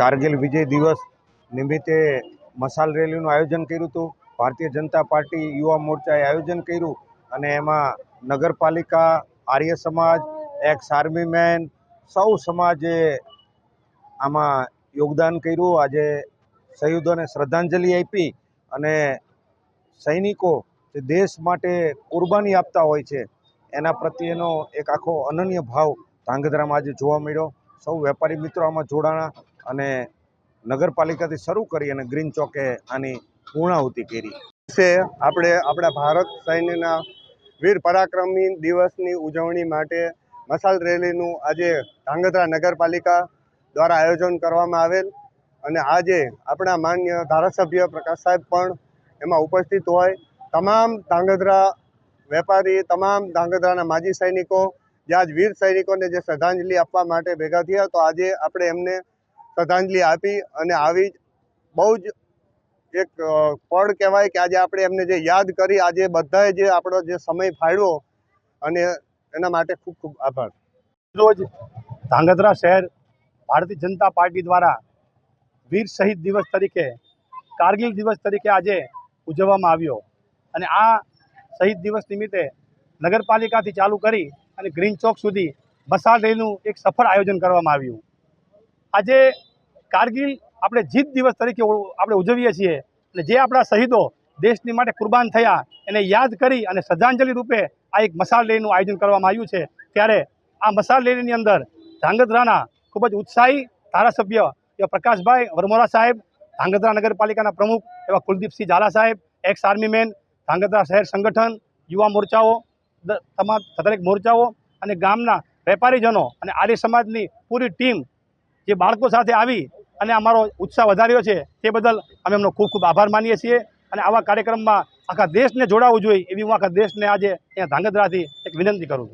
કારગિલ વિજય દિવસ નિમિત્તે મશાલ રેલીનું આયોજન કર્યું હતું. ભારતીય જનતા પાર્ટી યુવા મોરચાએ આયોજન કર્યું અને એમાં નગરપાલિકા, Arya Samaj x army main સૌ સમાજે આમાં યોગદાન કર્યું. આજે શહીદોને શ્રદ્ધાંજલિ આપી અને સૈનિકો જે દેશ માટે કુરબાની આપતા હોય છે, એના પ્રત્યેનો એક આખો અનન્ય ભાવ ધાંગધ્રામાં આજે જોવા મળ્યો. સૌ વેપારી મિત્રો આમાં જોડાણા. અને નગરપાલિકાથી શરૂ કરી અને ગ્રીન ચોકે આની પૂર્ણાહુતિ કરી. છે આપણે આપણા ભારત સૈન્યના વીર પરાક્રમી દિવસની ઉજવણી માટે મશાલ રેલીનું આજે ધાંગધ્રા નગરપાલિકા દ્વારા આયોજન કરવામાં આવેલ અને આજે આપણા માન્ય ધારાસભ્ય પ્રકાશ સાહેબ પણ એમાં ઉપસ્થિત હોય. તમામ ધાંગધ્રા વેપારી, તમામ ધાંગધ્રાના માજી સૈનિકો, જે આજ વીર સૈનિકોને જે શ્રદ્ધાંજલિ આપવા માટે ભેગા થયા, તો આજે આપણે એમને શ્રદ્ધાંજલિ આપી અને આવી બહુ જ એક પળ કહેવાય કે આજે આપણે એમને જે યાદ કરી, આજે બધાએ જે આપણો જે સમય ફાળવ્યો અને એના માટે ખૂબ ખૂબ આભાર. રોજ ધાંગધ્રા શહેર ભારતીય જનતા પાર્ટી દ્વારા વીર શહીદ દિવસ તરીકે, કારગિલ દિવસ તરીકે આજે ઉજવવામાં આવ્યો. અને આ શહીદ દિવસ નિમિત્તે નગરપાલિકાથી ચાલુ કરી અને ગ્રીન ચોક સુધી મશાલ રેલીનું એક સફળ આયોજન કરવામાં આવ્યું. આજે કારગિલ આપણે જીત દિવસ તરીકે આપણે ઉજવીએ છીએ. અને જે આપણા શહીદો દેશની માટે કુરબાન થયા, એને યાદ કરી અને શ્રદ્ધાંજલિ રૂપે આ એક મસાલ રેલીનું આયોજન કરવામાં આવ્યું છે. ત્યારે આ મસાલ રેલીની અંદર ધ્રાંગધ્રાના ખૂબ જ ઉત્સાહી ધારાસભ્ય એવા પ્રકાશભાઈ વરમોરા સાહેબ ધ્રાંગધ્રા નગરપાલિકાના પ્રમુખ એવા કુલદીપસિંહ ઝાલા સાહેબ એક્સ આર્મી મેન ધાંગધ્રા શહેર સંગઠન, યુવા મોરચાઓ તમામ દરેક મોરચાઓ અને ગામના વેપારીજનો અને આર્ય સમાજની પૂરી ટીમ જે બાળકો સાથે આવી અને અમારો ઉત્સાહ વધાર્યો છે, તે બદલ અમે એમનો ખૂબ ખૂબ આભાર માનીએ છીએ. અને આવા કાર્યક્રમમાં આખા દેશને જોડાવવું જોઈએ, એવી હું આખા દેશને આજે અહીંયા ધાંગધ્રાથી એક વિનંતી કરું છું.